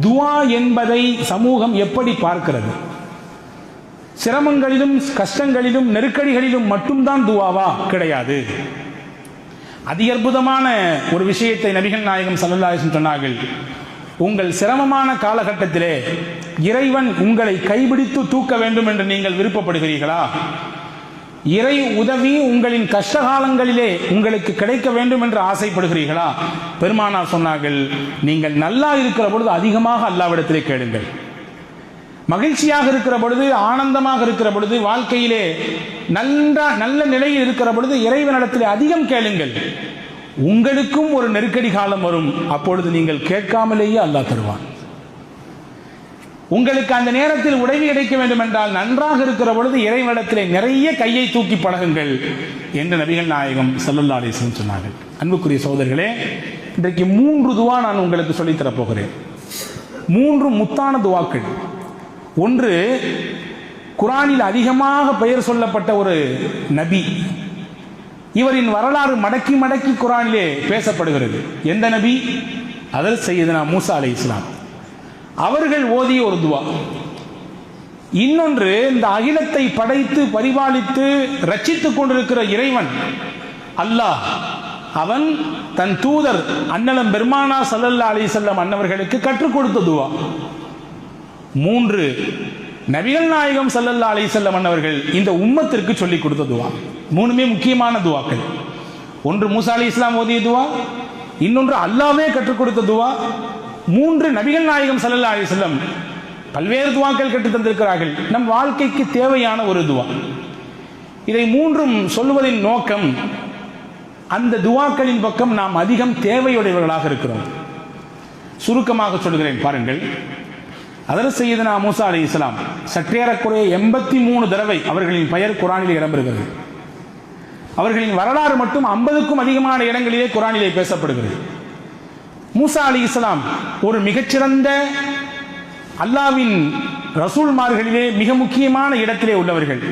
துவா என்பதை சமூகம் எப்படி பார்க்கிறது? சிரமங்களிலும் கஷ்டங்களிலும் நெருக்கடிகளிலும் மட்டும்தான் துவாவா? கிடையாது. அதி அற்புதமான ஒரு விஷயத்தை நபிகள் நாயகம் சல்லல்லாஹு சொன்னார்கள். உங்கள் சிரமமான காலகட்டத்திலே இறைவன் உங்களை கைபிடித்து தூக்க வேண்டும் என்று நீங்கள் விருப்பப்படுகிறீர்களா? இறை உதவி உங்களின் கஷ்டகாலங்களிலே உங்களுக்கு கிடைக்க வேண்டும் என்று ஆசைப்படுகிறீர்களா? பெருமானார் சொன்னார்கள் நீங்கள் நல்லா இருக்கிற பொழுது அதிகமாக அல்லாவிடத்திலே கேளுங்கள். மகிழ்ச்சியாக இருக்கிற பொழுது ஆனந்தமாக இருக்கிற பொழுது வாழ்க்கையிலே நன்றா நல்ல நிலையில் இருக்கிற பொழுது இறைவனிடத்திலே அதிகம் கேளுங்கள். உங்களுக்கும் ஒரு நெருக்கடி காலம் வரும். அப்பொழுது நீங்கள் கேட்காமலேயே அல்லாஹ் தருவான். உங்களுக்கு அந்த நேரத்தில் உதவி கிடைக்க வேண்டும் என்றால் நன்றாக இருக்கிற பொழுது இறைவனிடத்திலே நிறைய கையை தூக்கி பழகுங்கள் என்று நபிகள் நாயகம் செல்லல்லா அலிஸ்லம் சொன்னார்கள். அன்புக்குரிய சோதர்களே இன்றைக்கு மூன்று துவா நான் உங்களுக்கு சொல்லித் போகிறேன் மூன்று முத்தான துவாக்கள். ஒன்று குரானில் அதிகமாக பெயர் சொல்லப்பட்ட ஒரு நபி. இவரின் வரலாறு மடக்கி மடக்கி குரானிலே பேசப்படுகிறது. எந்த நபி? அதில் செய்தனா மூசா அலி இஸ்லாம் அவர்கள் ஓதிய ஒரு துவா. இன்னொன்று இந்த அகிலத்தை படைத்து பரிபாலித்து ரட்சித்துக் கொண்டிருக்கிற இறைவன் அல்லாஹ். அவன் தன் தூதர் அண்ணலம் பெருமானா சல்லல்லா அலி செல்லம் அன்னவர்களுக்கு கற்றுக் கொடுத்த துவா. மூன்று நபிகள் நாயகம் சல்லல்லா அலி செல்லம் அன்னவர்கள் இந்த உம்மத்திற்கு சொல்லிக் கொடுத்த துவா. மூணுமே முக்கியமான துவாக்கள். ஒன்று மூசா அலி இஸ்லாம் ஓதிய துவா இன்னொன்று அல்லாவே கற்றுக் கொடுத்த துவா. மூன்று நபிகள் நாயகம் சல்லல்லா அலி செல்லம் பல்வேறு துவாக்கள் கற்றுத் தந்திருக்கிறார்கள். நம் வாழ்க்கைக்கு தேவையான ஒரு துவா. இதை மூன்றும் சொல்வதின் நோக்கம் அந்த துவாக்களின் பக்கம் நாம் அதிகம் தேவையுடையவர்களாக இருக்கிறோம். சுருக்கமாக சொல்கிறேன் பாருங்கள். அதில் செய்தனா மூசா அலி இஸ்லாம் சற்றேறக்குறைய எண்பத்தி மூணு தடவை அவர்களின் பெயர் குரானில் இடம்பெறுகிறது. அவர்களின் வரலாறு மட்டும் ஐம்பதுக்கும் அதிகமான இடங்களிலே குரானிலே பேசப்படுகிறது. மூசா அலி இஸ்லாம் ஒரு மிகச்சிறந்த அல்லாவின் ரசூல்மார்களிலே மிக முக்கியமான இடத்திலே உள்ளவர்கள்.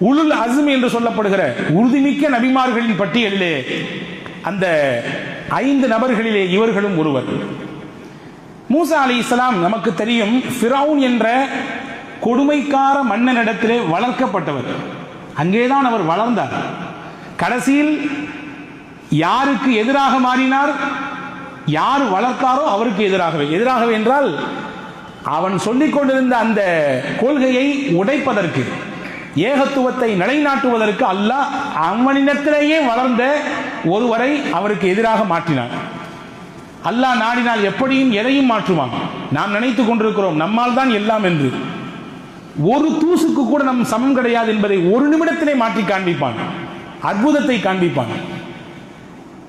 உளுல் அஸ்ம் என்று சொல்லப்படுகிற உறுதிமிக்க நபிமார்களின் பட்டியலிலே அந்த ஐந்து நபர்களிலே இவர்களும் ஒருவர். மூசா அலி இஸ்லாம் நமக்கு தெரியும் ஃபிரவுன் என்ற கொடுமைக்கார மன்னனிடத்திலே வளர்க்கப்பட்டவர். அங்கேதான் அவர் வளர்ந்தார். கடைசியில் யாருக்கு எதிராக மாறினார்? யார் வளர்த்தாரோ அவருக்கு எதிராகவே. எதிராகவே என்றால் அவன் சொல்லிக் கொண்டிருந்த அந்த கொள்கையை உடைப்பதற்கு ஏகத்துவத்தை நிலைநாட்டுவதற்கு அல்லாஹ் அவனிடத்திலேயே வளர்ந்த ஒருவரை அவருக்கு எதிராக மாற்றினான். அல்லாஹ் நாடினால் எப்படியும் எதையும் மாற்றுவான். நாம் நினைத்து கொண்டிருக்கிறோம் நம்மால் தான் எல்லாம் என்று. ஒரு தூசுக்கு கூட நம் சமம் கிடையாது என்பதை ஒரு நிமிடத்திலே மாற்றி காண்பிப்பான். அற்புதத்தை காண்பிப்பான்.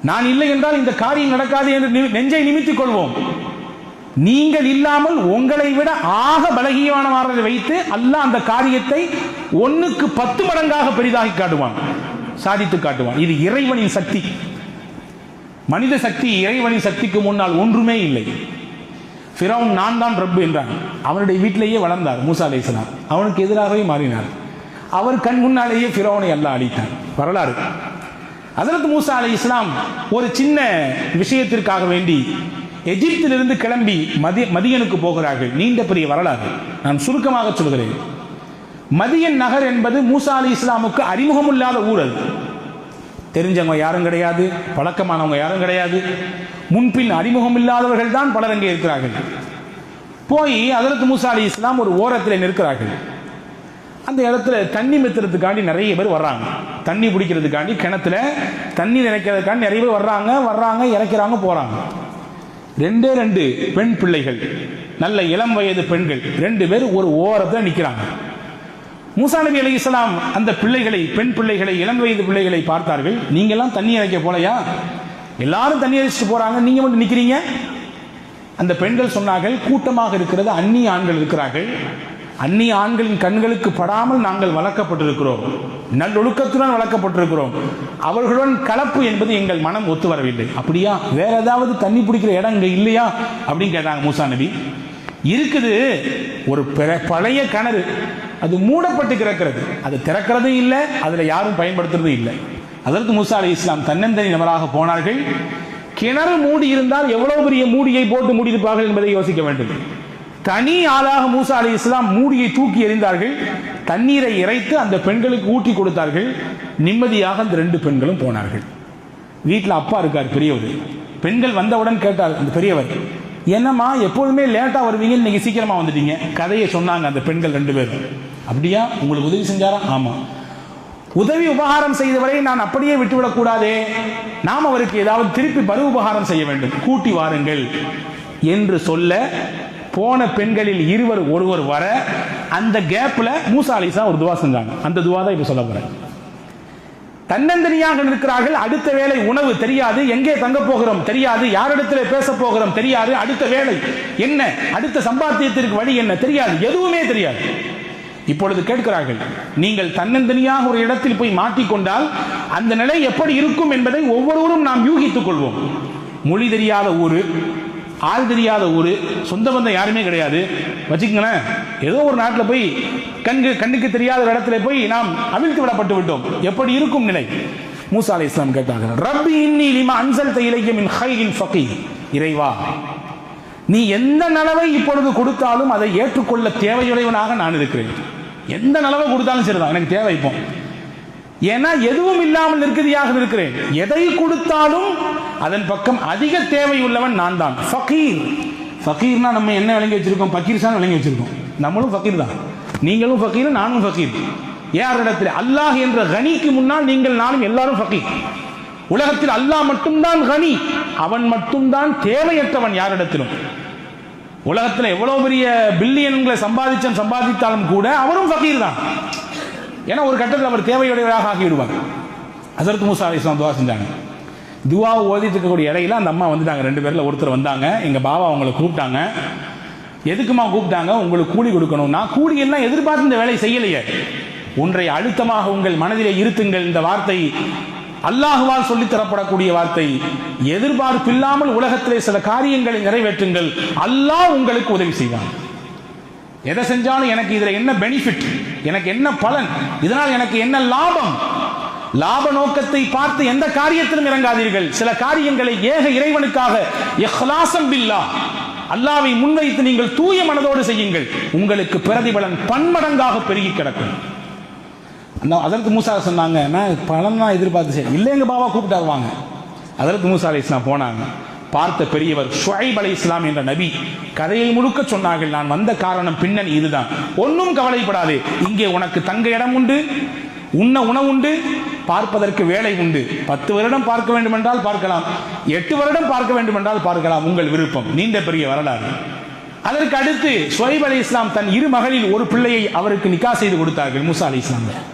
நான் இல்லை என்றால் இந்த காரியம் நடக்காது என்று நி- நெஞ்சை நிமித்திக் கொள்வோம். நீங்கள் இல்லாமல் உங்களை விட ஆக பலகீனமானவர்களை வைத்து அல்லாஹ் அந்த காரியத்தை ஒண்ணுக்கு பத்து மடங்காக பெரிதாகி காட்டுவான். சாதித்து காட்டுவான். இது இறைவனின் சக்தி. மனித சக்தி இறைவனின் சக்திக்கு முன்னால் ஒன்றுமே இல்லை. ஃபிரௌன் நான் தான் ரப்பு என்றான். அவனுடைய வீட்டிலேயே வளர்ந்தார் மூசா அலேசனார் அவனுக்கு எதிராகவே மாறினார். அவர் கண் முன்னாலேயே ஃபிரௌனை அல்ல அழித்தான். வரலாறு. ஹஜரத் மூசா அலை இஸ்லாம் ஒரு சின்ன விஷயத்திற்காக வேண்டி எகிப்திலிருந்து கிளம்பி மதி மதியனுக்கு போகிறார்கள். நீண்ட பெரிய வரலாறு. நான் சுருக்கமாக சொல்கிறேன். மதியன் நகர் என்பது மூசா அலி இஸ்லாமுக்கு அறிமுகமில்லாத ஊர் அது தெரிஞ்சவங்க யாரும் கிடையாது பழக்கமானவங்க யாரும் கிடையாது. முன்பின் அறிமுகம் இல்லாதவர்கள் தான் பலர் அங்கே இருக்கிறார்கள். போய் அதற்கு மூசா அலி இஸ்லாம் ஒரு ஓரத்தில் நிற்கிறார்கள். அந்த இடத்துல தண்ணி மெத்துறதுக்காண்டி நிறைய பேர் வர்றாங்க. தண்ணி பிடிக்கிறதுக்காண்டி கிணத்துல தண்ணி நினைக்கிறதுக்காண்டி நிறைய பேர் வர்றாங்க வர்றாங்க இறக்கிறாங்க போறாங்க. ரெண்டே ரெண்டு பெண் பிள்ளைகள் நல்ல இளம் வயது பெண்கள் ரெண்டு பேர் ஒரு ஓரத்தில் நிற்கிறாங்க மூசா நபி அலி இஸ்லாம் அந்த பிள்ளைகளை பெண் பிள்ளைகளை இளம் வயது பிள்ளைகளை பார்த்தார்கள். நீங்கெல்லாம் தண்ணி இறைக்க போலையா? எல்லாரும் தண்ணி இறைச்சிட்டு போறாங்க நீங்க மட்டும் நிற்கிறீங்க அந்த பெண்கள் சொன்னார்கள் கூட்டமாக இருக்கிறது அந்நிய ஆண்கள் இருக்கிறார்கள். அந்நிய ஆண்களின் கண்களுக்கு படாமல் நாங்கள் வளர்க்கப்பட்டிருக்கிறோம். நல்லொழுக்கத்துடன் வளர்க்கப்பட்டிருக்கிறோம். அவர்களுடன் கலப்பு என்பது எங்கள் மனம் ஒத்து வரவில்லை அப்படியா? வேற ஏதாவது தண்ணி பிடிக்கிற இடம் இங்கே இல்லையா? அப்படின்னு கேட்டாங்க மூசா நபி. இருக்குது. ஒரு பிற- பழைய கிணறு. அது மூடப்பட்டு கிடக்கிறது. அது திறக்கிறதும் இல்லை அதில் யாரும் பயன்படுத்துறதும் இல்லை. அதற்கு மூசா அலி இஸ்லாம் தன்னந்தனி நபராக போனார்கள். கிணறு மூடி இருந்தால் எவ்வளவு பெரிய மூடியை போட்டு மூடியிருப்பார்கள் என்பதை யோசிக்க வேண்டும். தனி ஆளாக மூசா அலி இஸ்லாம் மூடியை தூக்கி எறிந்தார்கள். தண்ணீரை இறைத்து அந்த பெண்களுக்கு ஊட்டி கொடுத்தார்கள். நிம்மதியாக அந்த ரெண்டு பெண்களும் போனார்கள். வீட்டில் அப்பா இருக்கார் பெரியவர். பெண்கள் வந்தவுடன் கேட்டார் அந்த பெரியவர் என்னம்மா எப்போதுமே லேட்டாக வருவீங்க இன்னைக்கு சீக்கிரமாக வந்துட்டீங்க. கதையை சொன்னாங்க அந்த பெண்கள் ரெண்டு பேரும். அப்படியா? உங்களுக்கு உதவி செஞ்சாரா? ஆமாம் உதவி உபகாரம் செய்தவரை நான் அப்படியே விட்டுவிடக்கூடாதே நாம் அவருக்கு ஏதாவது திருப்பி பரு உபகாரம் செய்ய வேண்டும். கூட்டி வாருங்கள். என்று சொல்ல போன பெண்களில் இருவர் ஒருவர் வர அந்த கேப்ல மூசா அலிசா ஒரு துவா செஞ்சாங்க. அந்த துவா தான் இப்ப சொல்ல போறேன். தன்னந்தனியாக நிற்கிறார்கள். அடுத்த வேலை உணவு தெரியாது. எங்கே தங்க போகிறோம் தெரியாது. யாரிடத்துல பேச போகிறோம் தெரியாது. அடுத்த வேலை என்ன? அடுத்த சம்பாத்தியத்திற்கு வழி என்ன? தெரியாது. எதுவுமே தெரியாது. இப்பொழுது கேட்கிறார்கள் நீங்கள் தன்னந்தனியாக ஒரு இடத்தில் போய் மாட்டிக்கொண்டால் அந்த நிலை எப்படி இருக்கும் என்பதை ஒவ்வொருவரும் நாம் யூகித்துக் கொள்வோம். மொழி தெரியாத ஊரு ஆள் தெரியாத ஊர் சொந்த பந்தம் யாருமே கிடையாது. வச்சுக்கங்களேன் ஏதோ ஒரு நாட்டில் போய் கண்கு கண்ணுக்கு தெரியாத ஒரு இடத்துல போய் நாம் அவிழ்த்து விடப்பட்டு விட்டோம். எப்படி இருக்கும் நிலை? மூசா அலி இஸ்லாம் கேட்டாங்க ரப்பி இன்னி லிமா அன்சல் இலக்கியம் மின் ஹைரின் ஃபகீர். இறைவா நீ எந்த நலவை இப்பொழுது கொடுத்தாலும் அதை ஏற்றுக்கொள்ள தேவையுடையவனாக நான் இருக்கிறேன். எந்த நலவை கொடுத்தாலும் சரிதான் எனக்கு தேவை இப்போ. ஏன்னா எதுவும் இல்லாமல் நிற்கதியாக இருக்கிறேன். எதை கொடுத்தாலும் அதன் பக்கம் அதிக தேவை உள்ளவன் நான் தான் ஃபக்கீர் ஃபக்கீர்னா நம்ம என்ன விளங்கி வச்சிருக்கோம்? பக்கீர்சான் விளங்கி வச்சிருக்கோம். நம்மளும் ஃபகீர் தான். நீங்களும் ஃபகீர் நானும் ஃபகீர். யாரிடத்தில் அல்லாஹ் என்ற கனிக்கு முன்னால் நீங்கள் நானும் எல்லாரும் ஃபகீர். உலகத்தில் அல்லாஹ் மட்டும்தான் கனி அவன் மட்டும்தான் தேவையற்றவன் யாரிடத்திலும் உலகத்தில் எவ்வளோ பெரிய பில்லியன்களை சம்பாதிச்சன் சம்பாதித்தாலும் கூட அவரும் ஃபகீர் தான். ஏன்னா ஒரு கட்டத்தில் அவர் தேவையுடையவராக ஆகிவிடுவார். அசரத் மூசா அலி இஸ்லாம் துவா செஞ்சாங்க. துவா ஓதிட்டு இருக்கக்கூடிய இடையில அந்த அம்மா வந்துட்டாங்க. ரெண்டு பேரில் ஒருத்தர் வந்தாங்க. எங்கள் பாபா அவங்களை கூப்பிட்டாங்க. எதுக்குமா கூப்பிட்டாங்க? உங்களுக்கு கூலி கொடுக்கணும்னா கூலி எல்லாம் எதிர்பார்த்து இந்த வேலையை செய்யலையே. ஒன்றை அழுத்தமாக உங்கள் மனதிலே இருத்துங்கள். இந்த வார்த்தை அல்லாஹுவால் சொல்லி தரப்படக்கூடிய வார்த்தை. எதிர்பார்ப்பில்லாமல் உலகத்திலே சில காரியங்களை நிறைவேற்றுங்கள். அல்லாஹ் உங்களுக்கு உதவி செய்வான். எதை செஞ்சாலும் எனக்கு இதில் என்ன பெனிஃபிட் எனக்கு என்ன பலன்? இதனால் எனக்கு என்ன லாபம்? லாப நோக்கத்தை பார்த்து எந்த காரியத்திலும் இறங்காதீர்கள். சில காரியங்களை ஏக இறைவனுக்காக எஹ்லாசம் பில்லா. அல்லாவை முன்வைத்து நீங்கள் தூய மனதோடு செய்யுங்கள். உங்களுக்கு பிரதிபலன் பன்மடங்காக பெருகி கிடக்கும். அந்த அதற்கு மூசா சொன்னாங்க நான் பலன் தான் எதிர்பார்த்து செய்ய இல்லை எங்க பாபா கூப்பிட்டாரு வாங்க. அதற்கு மூசா அலி இஸ்லாம் போனாங்க. பார்த்த பெரியவர் ஷுவைப் அலை இஸ்லாம் என்ற நபி கதையை முழுக்க சொன்னார்கள் நான் வந்த காரணம் பின்னணி இதுதான். ஒன்றும் கவலைப்படாதே. இங்கே உனக்கு தங்க இடம் உண்டு. உண்ண உணவு உண்டு பார்ப்பதற்கு வேலை உண்டு. பத்து வருடம் பார்க்க வேண்டுமென்றால் பார்க்கலாம். எட்டு வருடம் பார்க்க வேண்டுமென்றால் பார்க்கலாம். உங்கள் விருப்பம். நீண்ட பெரிய வரலாறு. அதற்கு அடுத்து சுவைப் அலி இஸ்லாம் தன் இரு மகளில் ஒரு பிள்ளையை அவருக்கு நிக்கா செய்து கொடுத்தார்கள் மூசா அலி இஸ்லாம்.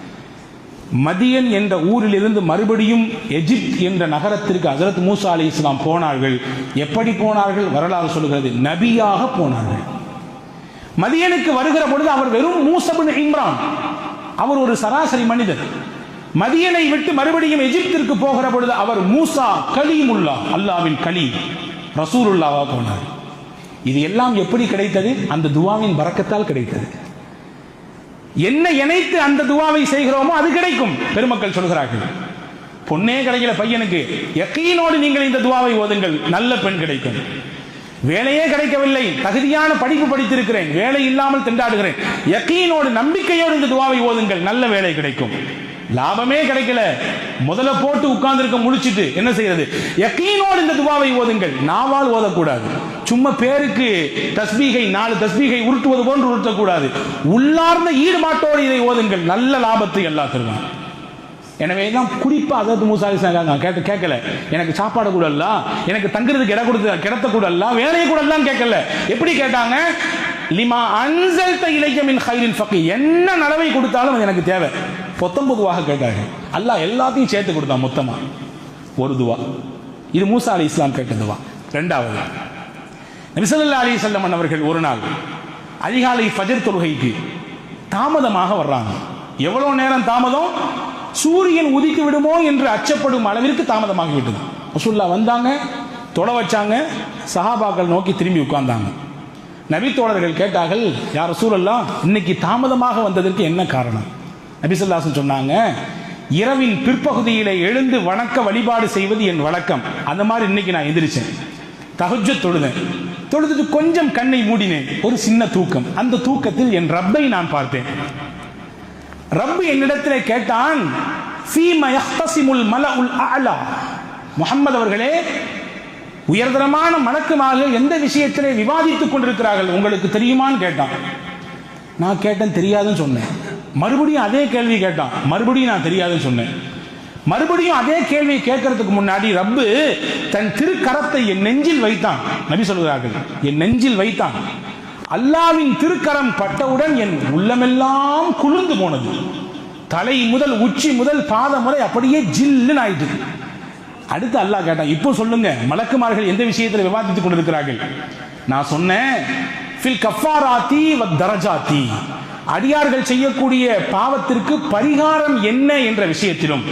மதியன் என்ற ஊரிலிருந்து மறுபடியும் எஜிப்த் என்ற நகரத்திற்கு ஹசரத் மூசா அலி இஸ்லாம் போனார்கள். எப்படி போனார்கள்? வரலாறு சொல்கிறது. நபியாக போனார்கள். மதியனுக்கு வருகிற பொழுது அவர் வெறும் மூசபின் இம்ரான். அவர் ஒரு சராசரி மனிதர். மதியனை விட்டு மறுபடியும் எஜிப்திற்கு போகிற பொழுது அவர் மூசா கலீமுல்லா அல்லாவின் கலி ரசூலுல்லாவா போனார். இது எல்லாம் எப்படி கிடைத்தது? அந்த துவாவின் பறக்கத்தால் கிடைத்தது. என்ன இணைத்து அந்த துவாவை செய்கிறோமோ அது கிடைக்கும் பெருமக்கள் சொல்கிறார்கள். பொண்ணே கிடைக்கல பையனுக்கு. எக்கையினோடு நீங்கள் இந்த துவாவை ஓதுங்கள் நல்ல பெண் கிடைக்கும். வேலையே கிடைக்கவில்லை. தகுதியான படிப்பு படித்திருக்கிறேன். வேலை இல்லாமல் திண்டாடுகிறேன். யக்கீனோடு நம்பிக்கையோடு இந்த துவாவை ஓதுங்கள். நல்ல வேலை கிடைக்கும். லாபமே கிடைக்கல. முதல்ல போட்டு உட்கார்ந்துருக்க முடிச்சிட்டு என்ன செய்யறது? யக்கீனோடு இந்த துவாவை ஓதுங்கள். நாவால் ஓதக்கூடாது. சும்மா பேருக்கு தஸ்பீகை நாலு தஸ்பீகை உருட்டுவது போன்று உருட்டக்கூடாது. உள்ளார்ந்த ஈடுபாட்டோடு இதை ஓதுங்கள். நல்ல லாபத்தை எல்லா எனவே தான் குறிப்பாக அதாவது மூசாலி கேட்டு கேட்கல. எனக்கு சாப்பாடு கூட இல்ல. எனக்கு தங்குறதுக்கு இடம் கொடுத்து கிடத்த கூட இல்ல. வேலையை கூட எல்லாம் கேட்கல. எப்படி கேட்டாங்க? லிமா அன்சல்த இலக்கியமின் ஹைரின் ஃபக்கி என்ன நலவை கொடுத்தாலும் அது எனக்கு தேவை. பொத்தம்பதுவாக கேட்டாங்க. அல்லாஹ் எல்லாத்தையும் சேர்த்து கொடுத்தான் மொத்தமா. ஒரு துவா. இது மூசா அலி இஸ்லாம் கேட்டதுவா ரெண்டாவது. நபிசல்லா அலி செல்லம் அவர்கள் ஒரு நாள் அதிகாலை ஃபஜர் தொழுகைக்கு தாமதமாக வர்றாங்க. எவ்வளவு நேரம் தாமதம்? சூரியன் உதித்து விடுமோ என்று அச்சப்படும் அளவிற்கு தாமதமாகிவிட்டது. ரசூல்லா வந்தாங்க தொட வச்சாங்க சஹாபாக்கள் நோக்கி திரும்பி உட்கார்ந்தாங்க. நபித்தோழர்கள் கேட்டார்கள் யார் ரசூலல்லா இன்னைக்கு தாமதமாக வந்ததற்கு என்ன காரணம்? நபிசல்லாசன் சொன்னாங்க இரவின் பிற்பகுதியில் எழுந்து வணக்க வழிபாடு செய்வது என் வழக்கம். அந்த மாதிரி இன்னைக்கு நான் எந்திரிச்சேன். தகுஜ தொழுதேன். தொழுதுட்டு கொஞ்சம் கண்ணை மூடினேன். ஒரு சின்ன தூக்கம். அந்த தூக்கத்தில் என் ரப்பை நான் பார்த்தேன். ரப்பு என்னிடத்திலே கேட்டான் ஃபீம மல உல் அஅலா. முஹம்மது அவர்களே உயர்தரமான மணக்குமாக எந்த விஷயத்திலே விவாதித்துக் கொண்டிருக்கிறார்கள் உங்களுக்கு தெரியுமான்னு கேட்டான். நான் கேட்டேன் தெரியாதுன்னு சொன்னேன். மறுபடியும் அதே கேள்வி கேட்டான். மறுபடியும் நான் தெரியாதுன்னு சொன்னேன். மறுபடியும் அதே கேள்வியை கேட்கறதுக்கு முன்னாடி ரப்பு தன் திருக்கரத்தை என் நெஞ்சில் வைத்தான். நபி சொல்கிறார்கள் என் நெஞ்சில் வைத்தான். அல்லாவின் திருக்கரம் பட்டவுடன் என் உள்ளமெல்லாம் குளிர்ந்து போனது. தலை முதல் உச்சி முதல் பாதம் வரை அப்படியே ஜில்லுன்னு ஆயிட்டு. அடுத்து அல்லாஹ் கேட்டான் இப்போ சொல்லுங்க மலக்குமார்கள் எந்த விஷயத்தில் விவாதித்துக் கொண்டிருக்கிறார்கள்? நான் சொன்னேன் ஃபில் கஃபாராத்தி வ தரஜாத்தி. அடியார்கள் செய்யக்கூடிய பாவத்திற்கு பரிகாரம் என்ன என்ற விஷயத்திலும்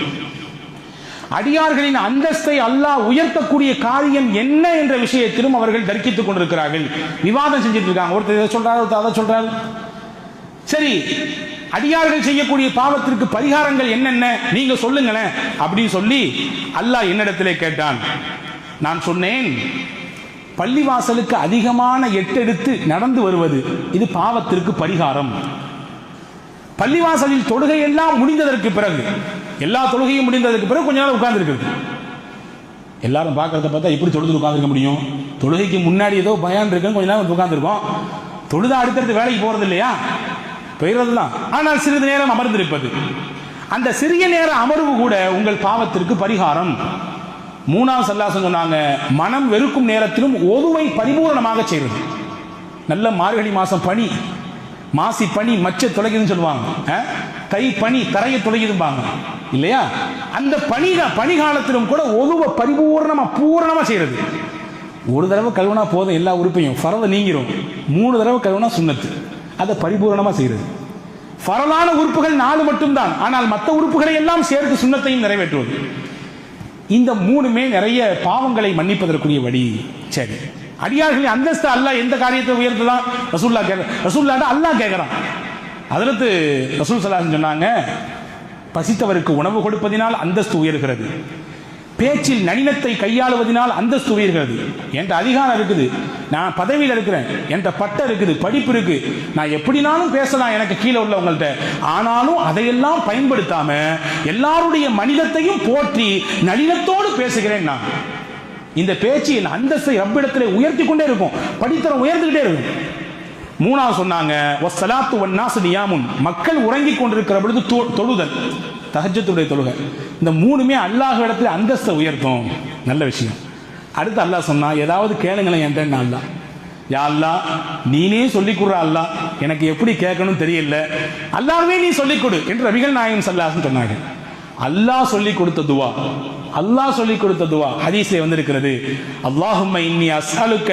அடியார்களின் அந்தஸ்தை அல்லாஹ் உயர்த்தக்கூடிய காரியம் என்ன என்ற விஷயத்திலும் அவர்கள் தரிக்கித்துக் கொண்டிருக்கிறார்கள். விவாதம் செஞ்சுட்டு இருக்காங்க ஒருத்தர் இதை சொல்றாரு ஒருத்தர் அதை சொல்றாரு. சரி அடியார்கள் செய்யக்கூடிய பாவத்திற்கு பரிகாரங்கள் என்னென்ன? நீங்க சொல்லுங்களேன். அப்படின்னு சொல்லி அல்லாஹ் என்னிடத்திலே கேட்டான். நான் சொன்னேன் பள்ளிவாசலுக்கு அதிகமான எட்டெடுத்து நடந்து வருவது இது பாவத்திற்கு பரிகாரம். பள்ளிவாசலில் தொடுகை எல்லாம் முடிந்ததற்கு பிறகு எல்லா தொழுகையும் முடிந்ததுக்கு பிறகு கொஞ்ச நேரம் உட்கார்ந்துருக்குது எல்லாரும் பார்க்கறத பார்த்தா எப்படி தொழுது உட்காந்துருக்க முடியும்? தொழுகைக்கு முன்னாடி ஏதோ பயான் இருக்குன்னு கொஞ்ச நேரம் உட்காந்துருக்கோம் தொழுதா அடுத்தடுத்து வேலைக்கு போறது இல்லையா? போயிடுறது தான் ஆனால் சிறிது நேரம் அமர்ந்திருப்பது. அந்த சிறிய நேர அமர்வு கூட உங்கள் பாவத்திற்கு பரிகாரம். மூணாவது சல்லாசம் சொன்னாங்க மனம் வெறுக்கும் நேரத்திலும் ஒதுவை பரிபூரணமாக செய்வது நல்ல மார்கழி மாசம் பனி மாசி பனி மச்ச தொலைக்குதுன்னு சொல்லுவாங்க. கை பனி தரையை தொலைக்குதும்பாங்க இல்லையா? அந்த பனி பனி காலத்திலும் கூட ஒதுவ பரிபூர்ணமா பூரணமா செய்யறது ஒரு தடவை கழுவுனா போதும் எல்லா உறுப்பையும். ஃபரத நீங்கிரும். மூணு தடவை கழுவுனா சுண்ணத்து. அதை பரிபூரணமாக செய்கிறது ஃபரலான உறுப்புகள் நாலு மட்டும்தான். ஆனால் மற்ற உறுப்புகளை எல்லாம் சேர்த்து சுண்ணத்தையும் நிறைவேற்றுவது. இந்த மூணுமே நிறைய பாவங்களை மன்னிப்பதற்குரிய வழி. சரி. அடியார்களின் அந்தஸ்து அல்லாஹ் எந்த காரியத்தை உயர்த்துதான் ரசூல்லா கேட்க ரசூல்லாட்ட அல்லாஹ் கேட்கிறான். அதற்கு ரசூல் சலாஹ் சொன்னாங்க பசித்தவருக்கு உணவு கொடுப்பதினால் அந்தஸ்து உயர்கிறது. பேச்சில் நளினத்தை கையாளுவதனால் அந்தஸ்து உயர்கிறது. என்ற அதிகாரம் இருக்குது. நான் பதவியில் இருக்கிறேன். என்ற பட்டம் இருக்குது படிப்பு இருக்கு. நான் எப்படினாலும் பேசலாம் எனக்கு கீழே உள்ளவங்கள்ட்ட. ஆனாலும் அதையெல்லாம் பயன்படுத்தாம எல்லாருடைய மனிதத்தையும் போற்றி நளினத்தோடு பேசுகிறேன் நான். இந்த பேச்சு என் அந்தஸ்தை ரப்பிடத்திலே உயர்த்தி கொண்டே இருக்கும். படித்தரம் உயர்ந்துகிட்டே இருக்கும். மூணாவது சொன்னாங்க வஸ்ஸலாத்து வன்னாசு நியாமுன். மக்கள் உறங்கிக் கொண்டிருக்கிற பொழுது தொ- தொழுதல் தஹஜத்துடைய தொழுகை. இந்த மூணுமே அல்லாஹ் இடத்துல அந்தஸ்தை உயர்த்தும். நல்ல விஷயம். அடுத்து அல்லாஹ் சொன்னா ஏதாவது கேளுங்களேன் என்கிட்ட அல்லாஹ். யா அல்லாஹ் நீனே சொல்லிக் கொடுற அல்லாஹ். எனக்கு எப்படி கேட்கணும் தெரியல. அல்லாஹ்வே நீ சொல்லிக் கொடு என்று ரவிகள் நாயகம் சல்லாசன் சொன்னாங்க அல்லாஹ் சொல்லி கொடுத்த துவா. அல்லாஹ் சொல்லி கொடுத்த துவா. ஹதீஸ்ல வந்திருக்கிறது. அல்லாஹும்ம இன்னி அஸ்அலுக்க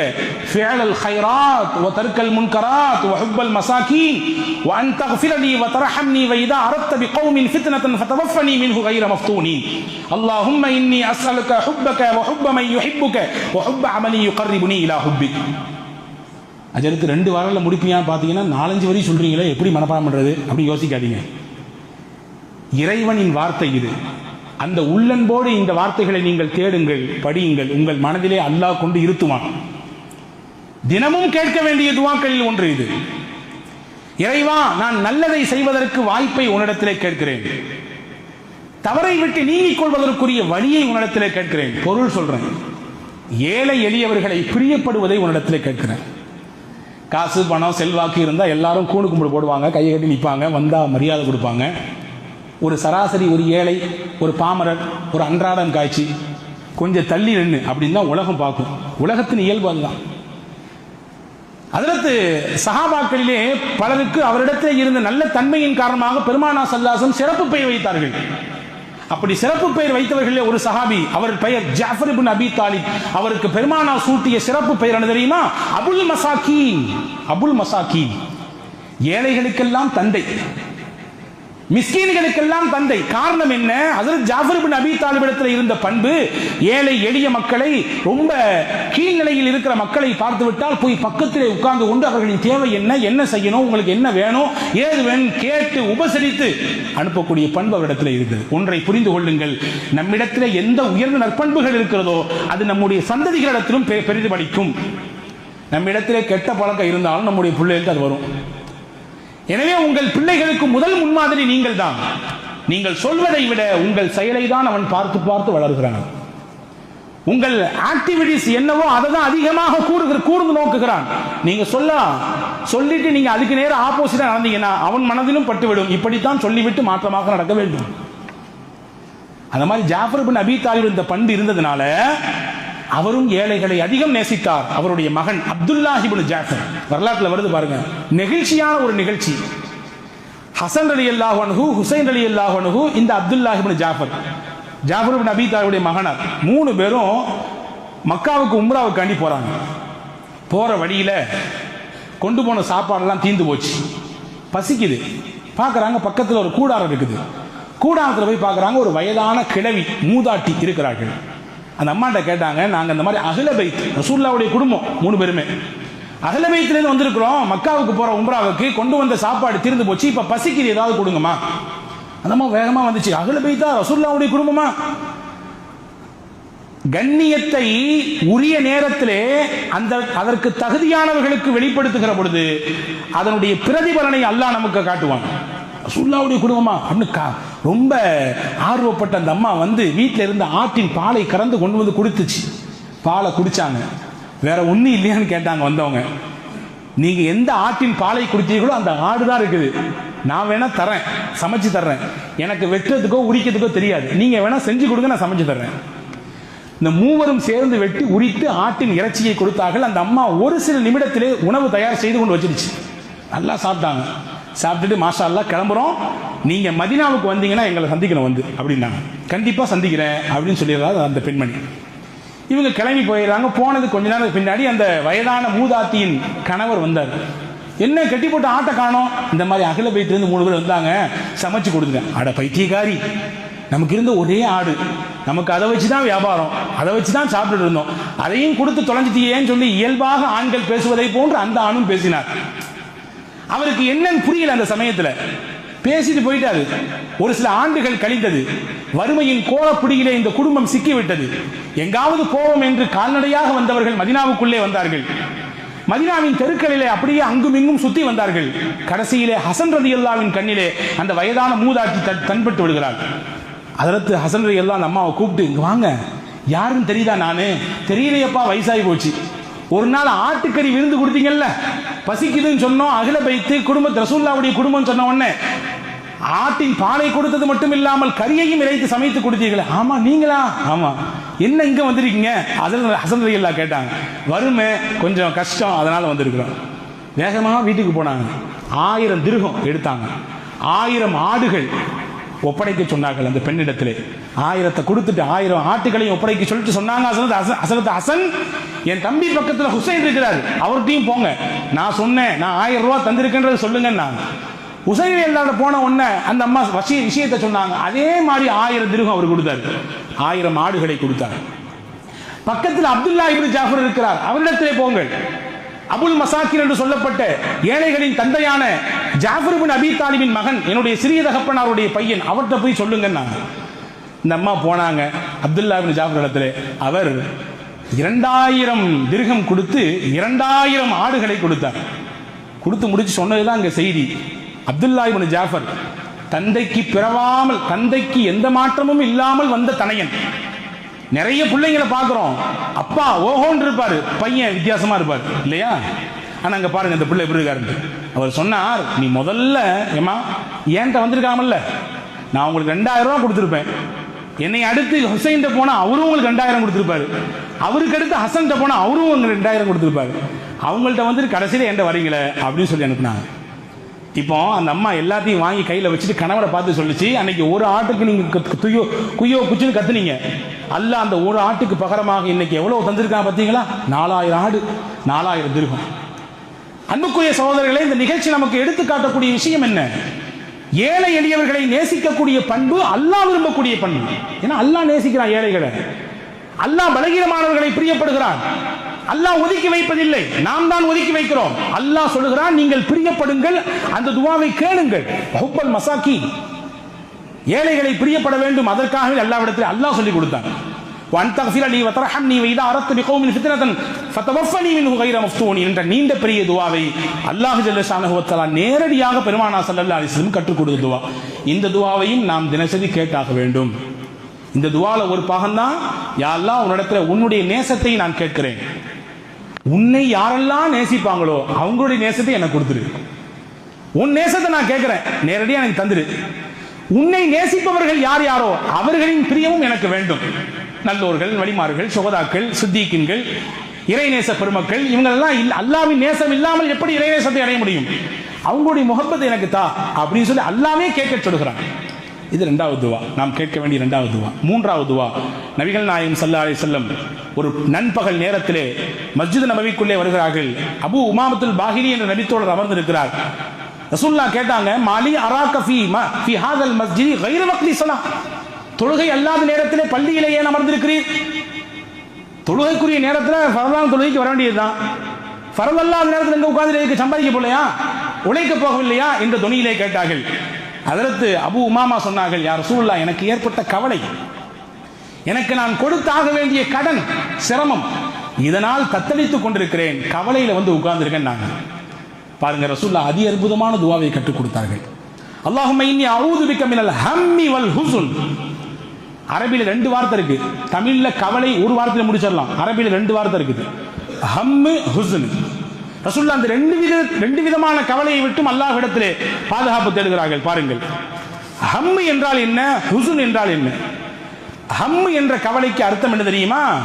ஃபிஅலல் கைராத் வ தர்க்கல் முன்கராத் வ ஹுப்பல் மசாகீன் வ அன் தக்ஃபிரலி வ தர்ஹம்னி வ இதா அரத்த பி கௌமின் ஃபித்னத்தன் ஃபதவஃபனி மின்ஹு கைர மஃப்தூனி அல்லாஹும்ம இன்னி அஸ்அலுக்க ஹுப்பக வ ஹுப்ப மன் யுஹிப்புக வ ஹுப்ப அமலி யுகர்ரிபுனி இலா ஹுப்பிக். அஜருக்கு ரெண்டு வாரங்களில் முடிப்பியான்னு பார்த்தீங்கன்னா நாலஞ்சு வரி சொல்கிறீங்களே எப்படி மனப்பாடம் பண்ணுறது அப்படின்னு யோசிக்காதீங்க. இறைவனின் வார்த்தை இது. அந்த உள்ளன்போடு இந்த வார்த்தைகளை நீங்கள் தேடுங்கள் படியுங்கள். உங்கள் மனதிலே அல்லாஹ் கொண்டு இருத்துவான். தினமும் கேட்க வேண்டிய துவாக்களில் ஒன்று இது. இறைவா நான் நல்லதை செய்வதற்கு வாய்ப்பை உன்னிடத்திலே கேட்கிறேன். தவறை விட்டு நீங்கிக் கொள்வதற்குரிய வழியை உன்னிடத்திலே கேட்கிறேன். பொருள் சொல்றேன். ஏழை எளியவர்களை பிரியப்படுவதை உன்னிடத்திலே கேட்கிறேன். காசு பணம் செல்வாக்கு இருந்தால் எல்லாரும் கூணு கும்பிடு போடுவாங்க கையை கட்டி நிற்பாங்க வந்தால் மரியாதை கொடுப்பாங்க. ஒரு சராசரி ஒரு ஏழை ஒரு பாமரர் ஒரு அன்றாடம் காய்ச்சி கொஞ்சம் தள்ளி நின்று அப்படின்னு தான் உலகம் பார்க்கும். உலகத்தின் இயல்பு அதுதான். அதற்கு சஹாபாக்களிலே பலருக்கு அவரிடத்தில் இருந்த நல்ல தன்மையின் காரணமாக பெருமானா சல்லாசம் சிறப்பு பெயர் வைத்தார்கள். அப்படி சிறப்பு பெயர் வைத்தவர்களே ஒரு சஹாபி அவர் பெயர் ஜாஃபர் இப்னு அபி தாலிப். அவருக்கு பெருமானா சூட்டிய சிறப்பு பெயர் என்ன தெரியுமா? அபுல் மசாக்கீன். அபுல் மசாக்கீன். ஏழைகளுக்கெல்லாம் தந்தை. மிஸ்கீன்களுக்கெல்லாம் தந்தை. காரணம் என்ன? அதில் ஜாஃபர் பின் அபி தாலிபிடத்தில் இருந்த பண்பு ஏழை எளிய மக்களை ரொம்ப கீழ்நிலையில் இருக்கிற மக்களை பார்த்து விட்டால் போய் பக்கத்திலே உட்கார்ந்து கொண்டு அவர்களின் தேவை என்ன என்ன செய்யணும் உங்களுக்கு என்ன வேணும் ஏது வேணும் கேட்டு உபசரித்து அனுப்பக்கூடிய பண்பு அவரிடத்தில் இருக்குது. ஒன்றை புரிந்து கொள்ளுங்கள். நம்மிடத்தில் எந்த உயர்ந்த நற்பண்புகள் இருக்கிறதோ அது நம்முடைய சந்ததிகளிடத்திலும் பெ- பெரிதுபடிக்கும். நம்மிடத்திலே கெட்ட பழக்கம் இருந்தாலும் நம்முடைய பிள்ளைகளுக்கு அது வரும். எனவே உங்கள் பிள்ளைகளுக்கு முதல் முன்மாதிரி நீங்கள் தான் நீங்கள் சொல்வதை விட உங்கள் செயலை தான் அவன் பார்த்து பார்த்து வளர்கிறான். உங்கள் ஆக்டிவிட்டிஸ் என்னவோ அதை தான் அதிகமாக கூறுகிற கூர்ந்து நோக்குகிறான். நீங்க சொல்ல சொல்லிட்டு நீங்க அதுக்கு நேரம் ஆப்போசிட்டா நடந்தீங்கன்னா அவன் மனதிலும் பட்டுவிடும். இப்படித்தான் சொல்லிவிட்டு மாற்றமாக நடக்க வேண்டும். அந்த மாதிரி ஜாஃபர் பின் அபி தாலிப் இந்த பண்பு இருந்ததுனால அவரும் ஏழைகளை அதிகம் நேசித்தார். அவருடைய மகன் அப்துல்லாஹிபனு ஜாஃபர். வரலாற்றுல வருது பாருங்க. நெகிழ்ச்சியான ஒரு நிகழ்ச்சி. ஹசன் அலி அல்லாஹ் அனுகு ஹுசைன் அலி அல்லாஹ் அனுகு இந்த அப்துல்லாஹிபின் ஜாஃபர். ஜாஃபர் பின் அபி மகனார். மூணு பேரும் மக்காவுக்கு உம்ராவுக்காண்டி போறாங்க. போற வழியில கொண்டு போன சாப்பாடெல்லாம் தீந்து போச்சு. பசிக்குது. பார்க்குறாங்க பக்கத்தில் ஒரு கூடாரம் இருக்குது. கூடாரத்தில் போய் பார்க்குறாங்க ஒரு வயதான கிழவி மூதாட்டி இருக்கிறார்கள். அந்த அம்மாட்ட கேட்டாங்க நாங்கள் இந்த மாதிரி அகில பைத் ரசூல்லாவுடைய குடும்பம் மூணு பேருமே. அகில பைத்திலேருந்து வந்திருக்கிறோம் மக்காவுக்கு போற உம்ராவுக்கு கொண்டு வந்த சாப்பாடு தீர்ந்து போச்சு இப்போ பசிக்குது ஏதாவது கொடுங்கம்மா. அந்தம்மா வேகமாக வேகமா வந்துச்சு அகில பைத்தா ரசூல்லாவுடைய குடும்பமா? கண்ணியத்தை உரிய நேரத்திலே அந்த அதற்கு தகுதியானவர்களுக்கு வெளிப்படுத்துகிற பொழுது அதனுடைய பிரதிபலனை அல்லாஹ் நமக்கு காட்டுவான். ரசூல்லாவுடைய குடும்பமா? அப்படின்னு கா- ரொம்ப ஆர்வப்பட்ட அந்த அம்மா வந்து வீட்டில் இருந்த ஆட்டின் பாலை கறந்து கொண்டு வந்து கொடுத்துச்சு. பாலை குடித்தாங்க வேற ஒன்றும் இல்லையான்னு கேட்டாங்க வந்தவங்க. நீங்கள் எந்த ஆட்டின் பாலை குடித்தீங்களோ அந்த ஆடு தான் இருக்குது. நான் வேணா தரேன் சமைச்சு தர்றேன். எனக்கு வெட்டுறதுக்கோ உரிக்கிறதுக்கோ தெரியாது. நீங்கள் வேணா செஞ்சு கொடுங்க நான் சமைச்சு தர்றேன். இந்த மூவரும் சேர்ந்து வெட்டி உரித்து ஆட்டின் இறைச்சியை கொடுத்தார்கள். அந்த அம்மா ஒரு சில நிமிடத்திலே உணவு தயார் செய்து கொண்டு வச்சிருச்சு. நல்லா சாப்பிட்டாங்க. சாப்பிட்டுட்டு மாஷா கிளம்புறோம். நீங்கள் மதினாவுக்கு வந்தீங்கன்னா எங்களை சந்திக்கணும் வந்து அப்படின்னாங்க. கண்டிப்பாக சந்திக்கிறேன் அப்படின்னு சொல்லிடுறாரு அந்த பெண்மணி. இவங்க கிளம்பி போயிடுறாங்க. போனது கொஞ்ச நேரம் பின்னாடி அந்த வயதான மூதாத்தியின் கணவர் வந்தார். என்ன கட்டி போட்டு ஆட்டை காணோம். இந்த மாதிரி அகல போயிட்டு மூணு பேர் வந்தாங்க. சமைச்சு கொடுத்துட்டேன். அட பைத்தியக்காரி நமக்கு இருந்த ஒரே ஆடு. நமக்கு அதை வச்சு தான் வியாபாரம். அதை வச்சு தான் சாப்பிட்டுட்டு இருந்தோம். அதையும் கொடுத்து தொலைஞ்சிட்டியேன்னு சொல்லி இயல்பாக ஆண்கள் பேசுவதை போன்று அந்த ஆணும் பேசினார். அவருக்கு என்னன்னு புரியல அந்த சமயத்துல. பேசிட்டு போயிட்டாரு. ஒரு சில ஆண்டுகள் கழிந்தது. வறுமையின் கோலப்பிடியிலே இந்த குடும்பம் சிக்கிவிட்டது. எங்காவது போவோம் என்று கால்நடையாக வந்தவர்கள் மதினாவுக்குள்ளே வந்தார்கள். மதினாவின் தெருக்களிலே அப்படியே அங்கும் இங்கும் சுத்தி வந்தார்கள். கடைசியிலே ஹசன் ரதி அல்லாவின் கண்ணிலே அந்த வயதான மூதாட்டி தன்பட்டு விடுகிறார் அதற்கு ஹசன் ரதி அல்லா அந்த அம்மாவை கூப்பிட்டு இங்க வாங்க. யாருன்னு தெரியுதா நானு? தெரியலையப்பா வயசாகி போச்சு. ஒரு நாள் ஆட்டுக்கறி விருந்து கொடுத்தீங்கல்ல? பசிக்குதுன்னு சொன்னோம் அகில பைத்து குடும்ப ரசூல்லாவுடைய குடும்பம் சொன்ன உடனே ஆட்டின் பாலை கொடுத்தது மட்டும் இல்லாமல் கறியையும் இறைத்து சமைத்து கொடுத்தீர்களே. ஆமா நீங்களா? ஆமா. என்ன இங்க வந்திருக்கீங்க? அதில் ஹசன் கேட்டாங்க. வறுமை கொஞ்சம் கஷ்டம் அதனால வந்திருக்கிறோம். வேகமாக வீட்டுக்கு போனாங்க. ஆயிரம் திருகம் எடுத்தாங்க. ஆயிரம் ஆடுகள் ஒப்படைக்க சொன்னார்கள் அந்த பெண்ணிடத்திலே. ஆயிரத்தை கொடுத்துட்டு ஆயிரம் ஆட்டுகளையும் ஒப்படைக்க சொல்லிட்டு சொன்னாங்க அசனத் அசன் அசனத் ஹசன். என் தம்பி பக்கத்தில் ஹுசைன் இருக்கிறார். அவர்கிட்டையும் போங்க. நான் சொன்னேன் நான் ஆயிரம் ரூபா தந்திருக்கேன்றது சொல்லுங்க நான். உசைன் எல்லாரோட போன உடனே அந்த அம்மா வசிய விஷயத்தை சொன்னாங்க. அதே மாதிரி ஆயிரம் திருகம் அவர் கொடுத்தாரு. ஆயிரம் ஆடுகளை கொடுத்தார். பக்கத்தில் அப்துல்லா இப்படி ஜாஃபர் இருக்கிறார். அவரிடத்திலே போங்கள். அபுல் மசாக்கிர் என்று சொல்லப்பட்ட ஏழைகளின் தந்தையான ஜாஃபர் பின் அபி தாலிபின் மகன் என்னுடைய சிறிய தகப்பனாருடைய பையன் அவர்கிட்ட போய் சொல்லுங்கன்னாங்க இந்த அம்மா போனாங்க அப்துல்லா பின் ஜாஃபர் இடத்துல. அவர் இரண்டாயிரம் திருகம் கொடுத்து இரண்டாயிரம் ஆடுகளை கொடுத்தார். கொடுத்து முடிச்சு சொன்னதுதான் அங்க செய்தி. அப்துல்லா ஜாஃபர் தந்தைக்கு பிறவாமல் தந்தைக்கு எந்த மாற்றமும் இல்லாமல் வந்த தனையன். நிறைய பிள்ளைங்களை பார்க்குறோம். அப்பா ஓஹோன்னு இருப்பார். பையன் வித்தியாசமாக இருப்பார். இல்லையா? ஆனால் அங்கே பாருங்கள் இந்த பிள்ளை எப்படி இருக்காரு அவர் சொன்னார் நீ முதல்ல ஏமா ஏன்ட்ட வந்திருக்காமல்ல? நான் உங்களுக்கு ரெண்டாயிரம் ரூபா கொடுத்துருப்பேன். என்னை அடுத்து ஹுசைன்ட்ட போனால் அவரும் உங்களுக்கு ரெண்டாயிரம் கொடுத்துருப்பாரு. அவருக்கு அடுத்து ஹசன்கிட்ட போனால் அவரும் உங்களுக்கு ரெண்டாயிரம் கொடுத்துருப்பாரு. அவங்கள்ட்ட வந்துட்டு கடைசியில் என்கிட்ட வரீங்களே அப்படின்னு சொல்லி அனுப்புனாங்க. இப்போ அந்த அம்மா எல்லாத்தையும் வாங்கி கையில் வச்சுட்டு கணவரை பார்த்து சொல்லுச்சு அன்னைக்கு ஒரு ஆட்டுக்கு நீங்கள் துயோ குய்யோ குய்யோ கத்துனீங்க. அல்ல அந்த ஒரு ஆட்டுக்கு பகரமாக இன்னைக்கு எவ்வளோ தந்திருக்கான் பார்த்தீங்களா நாலாயிரம் ஆடு நாலாயிரம் திருகம். அன்புக்குரிய சகோதரர்களே இந்த நிகழ்ச்சி நமக்கு எடுத்து காட்டக்கூடிய விஷயம் என்ன? ஏழை எளியவர்களை நேசிக்கக்கூடிய பண்பு அல்லா விரும்பக்கூடிய பண்பு. ஏன்னா அல்லா நேசிக்கிறான் ஏழைகளை. அல்லாஹ் பலகீனமானவர்களை பிரியப்படுகிறான் அல்லாஹ் ஒதுக்கி வைப்பதில்லை நாம் தான் ஒதுக்கி வைக்கிறோம் அல்லாஹ் சொல்லுகிறான் நீங்கள் பிரியப்படுங்கள் அந்த துவாவை கேளுங்கள் ஹுப்பல் மசாக்கி ஏழைகளை பிரியப்பட வேண்டும் அதற்காகவே அல்லாவிடத்தில் அல்லாஹ் சொல்லி கொடுத்தான் وأن تغفر لي وترحمني وإذا أردت بقوم فتنة فتوفني منه غير مفتون என்ற நீண்ட பெரிய துவாவை அல்லாஹ் ஜல்லஷானஹு வத்தஆலா நேரடியாக பெருமானா ஸல்லல்லாஹு அலைஹி வஸல்லம் கற்றுக் கொடுத்த துவா இந்த துவாவையும் நாம் தினசரி கேட்டாக வேண்டும் இந்த துவால ஒரு பாகம் தான் உன்னிடத்துல உன்னுடைய நேசத்தை நான் கேட்கிறேன். உன்னை யாரெல்லாம் நேசிப்பாங்களோ அவங்களுடைய நேசத்தை எனக்கு கொடுத்துரு. உன் நேசத்தை நான் கேட்கிறேன். நேரடியாக எனக்கு தந்துரு. உன்னை நேசிப்பவர்கள் யார் யாரோ அவர்களின் பிரியமும் எனக்கு வேண்டும். நல்லோர்கள் வழிமார்கள் சுகதாக்கள் சித்திக்கின்கள் இறைநேச பெருமக்கள் இவங்களெல்லாம் அல்லாவின் நேசம் இல்லாமல் எப்படி இறைநேசத்தை அடைய முடியும்? அவங்களுடைய முகப்பத்தை எனக்கு தா அப்படின்னு சொல்லி அல்லாமே கேட்க சொல்கிறான் இது ரெண்டாவது துவா. நாம் கேட்க வேண்டிய ரெண்டாவது துவா. மூன்றாவது துவா. நபிகள் நாயகம் சல்லா அலி செல்லம் ஒரு நண்பகல் நேரத்திலே மஸ்ஜித் நபவிக்குள்ளே வருகிறார்கள். அபு உமாமத்துல் பாஹிரி என்ற நபித்தோழர் அமர்ந்திருக்கிறார். ரசூல்லா கேட்டாங்க மாலி அராக்க ஃபி ம ஃபி ஹாதல் மஸ்ஜிதி கைர வக்லி சலா தொழுகை அல்லாத நேரத்திலே பள்ளியிலே ஏன் அமர்ந்திருக்கிறீர்? தொழுகைக்குரிய நேரத்தில் ஃபரதான தொழுகைக்கு வர வேண்டியதுதான். ஃபரத் நேரத்தில் எங்கே உட்கார்ந்து சம்பாதிக்க போலையா? உழைக்க போகவில்லையா? என்ற துணியிலே கேட்டார்கள். அதற்கு அபு உமாமா சொன்னார்கள் யார் சூழ்லா எனக்கு ஏற்பட்ட கவலை. எனக்கு நான் கொடுத்தாக வேண்டிய கடன் சிரமம். இதனால் தத்தளித்துக் கொண்டிருக்கிறேன். கவலையில வந்து உட்கார்ந்திருக்கேன் நான். பாருங்க ரசூல்லா அதி அற்புதமான துவாவை கற்றுக் கொடுத்தார்கள். அல்லாஹும்ம இன்னி அவுதுபிக்க மினல் ஹம்மி வல் ஹுசுன். அரபியில் ரெண்டு வார்த்தை இருக்கு. தமிழ்ல கவலை ஒரு வாரத்தில் முடிச்சிடலாம். அரபியில் ரெண்டு வார்த்தை இருக்குது. ஹம்மு ஹுசுன். ரசுல்லா அந்த ரெண்டு வித ரெண்டு விதமான கவலையை விட்டும் அல்லாஹிடத்திலே பாதுகாப்பு தேடுகிறார்கள். பாருங்கள். ஹம்மு என்றால் என்ன? ஹுசுன் என்றால் என்ன? ஹம்மு என்ற கவலைக்கு அர்த்தம் என்ன தெரியுமா?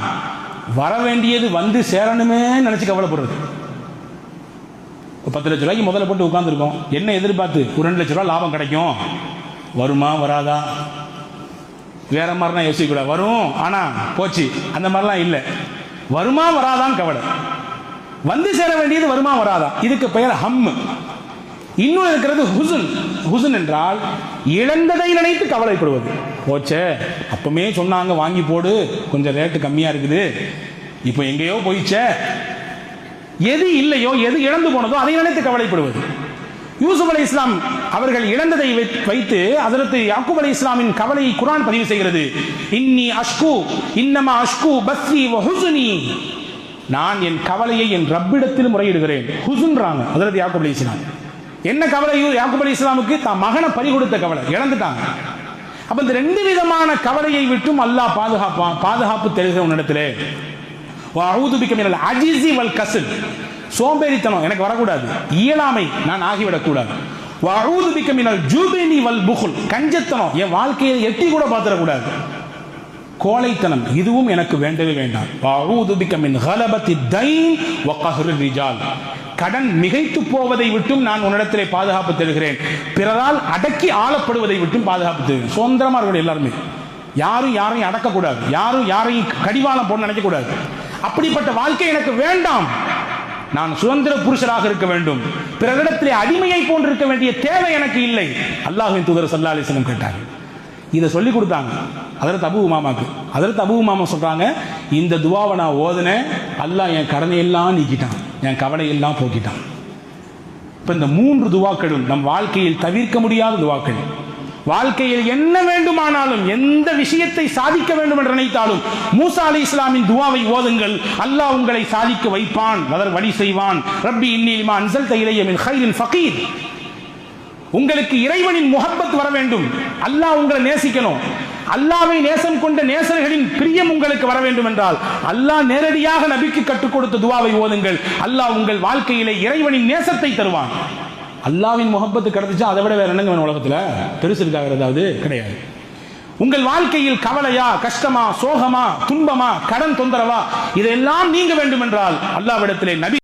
வர வேண்டியது வந்து சேரணுமே நினைச்சு கவலைப்படுறது. ஒரு பத்து லட்ச ரூபாய்க்கு முதல்ல போட்டு உட்காந்துருக்கோம் என்ன எதிர்பார்த்து? ஒரு ரெண்டு லட்ச ரூபா லாபம் கிடைக்கும். வருமா வராதா? வேற மாதிரிலாம் யோசிக்கக்கூடாது. வரும் ஆனா போச்சு. அந்த மாதிரிலாம் இல்லை. வருமா வராதான் கவலை. வந்து சேர வேண்டியது வருமா வராதா? இதுக்கு பெயர் ஹம். இன்னும் இருக்கிறது ஹுசுன். ஹுசுன் என்றால் இழந்ததை நினைத்து கவலைப்படுவது. போச்சே அப்பமே சொன்னாங்க வாங்கி போடு கொஞ்சம் ரேட்டு கம்மியா இருக்குது. இப்போ எங்கேயோ போயிச்சே. எது இல்லையோ எது இழந்து போனதோ அதை நினைத்து கவலைப்படுவது. யூசுப் அலி இஸ்லாம் அவர்கள் இழந்ததை வைத்து அதற்கு யாக்கூப் அலி இஸ்லாமின் கவலையை குரான் பதிவு செய்கிறது. இன்னி அஷ்கு இன்னமா அஷ்கு பஸ்ரி வ நான் என் கவலையை என் ரப்பிடத்தில் முறையிடுகிறேன். ஹுசுன்றாங்க. அதற்கு யாக்கூப் அலி இஸ்லாம். என்ன கவலை? யாக்குப் அலி இஸ்லாமுக்கு தான் மகனை பறி கொடுத்த கவலை. இழந்துட்டாங்க. அப்ப இந்த ரெண்டு விதமான கவலையை விட்டும் அல்லாஹ் பாதுகாப்பான் பாதுகாப்பு தெரிகிற உன்னிடத்திலே வஅஊது வல் கஸ்ல் சோம்பேறித்தனம். எனக்கு வரக்கூடாது. இயலாமை நான் ஆகிவிடக்கூடாது வஅஊது பிக்க மினல் வல் புகுல். கஞ்சத்தனம். என் வாழ்க்கையை எட்டி கூட பார்த்துடக்கூடாது கோழைத்தனம். இதுவும் எனக்கு வேண்டவே வேண்டாம். கடன் மிகைத்து போவதை விட்டும் நான் உன்னிடத்திலே பாதுகாப்பு தருகிறேன். பிறரால் அடக்கி ஆளப்படுவதை விட்டும் பாதுகாப்பு தருகிறேன். சுதந்திரமா இருக்கணும் எல்லாருமே. யாரும் யாரையும் அடக்கக்கூடாது. யாரும் யாரையும் கடிவாளம் போட நினைக்கக்கூடாது. அப்படிப்பட்ட வாழ்க்கை எனக்கு வேண்டாம். நான் சுதந்திர புருஷராக இருக்க வேண்டும். பிறரிடத்திலே அடிமையை போன்றிருக்க வேண்டிய தேவை எனக்கு இல்லை. அல்லாஹின் தூதர் சல்லா அலிஸ்லம் கேட்டார்கள் இதை சொல்லி கொடுத்தாங்க. அதில் தபு மாமாக்கு அதில் தபு மாமா சொல்கிறாங்க இந்த துவாவை நான் ஓதுனேன் அல்லாஹ் என் கடனையெல்லாம் நீக்கிட்டான் என் கவலையெல்லாம் போக்கிட்டான். இப்போ இந்த மூன்று துவாக்களும் நம் வாழ்க்கையில் தவிர்க்க முடியாத துவாக்கள். வாழ்க்கையில் என்ன வேண்டுமானாலும் எந்த விஷயத்தை சாதிக்க வேண்டும் என்று நினைத்தாலும் மூசா அலி இஸ்லாமின் துவாவை ஓதுங்கள் அல்லாஹ் உங்களை சாதிக்க வைப்பான் அதர் வழி செய்வான். ரப்பி இன்னிலிமா அன்சல் தைலையமின் ஹைரின் ஃபகீர். உங்களுக்கு இறைவனின் முகப்பத் வர வேண்டும். அல்லாஹ் உங்களை நேசிக்கணும். அல்லாவை நேசம் கொண்ட நேசர்களின் பிரியம் உங்களுக்கு வர வேண்டும் என்றால் அல்லாஹ் நேரடியாக நபிக்கு கற்றுக் கொடுத்த துவாவை ஓதுங்கள். அல்லாஹ் உங்கள் வாழ்க்கையிலே இறைவனின் நேசத்தை தருவான். அல்லாவின் முகப்பத்து கிடைச்சிச்சா அதை விட வேற என்னங்க உலகத்துல? பெருசு இருக்காக ஏதாவது? கிடையாது. உங்கள் வாழ்க்கையில் கவலையா கஷ்டமா சோகமா துன்பமா கடன் தொந்தரவா இதெல்லாம் நீங்க வேண்டும் என்றால் அல்லாவிடத்திலே நபி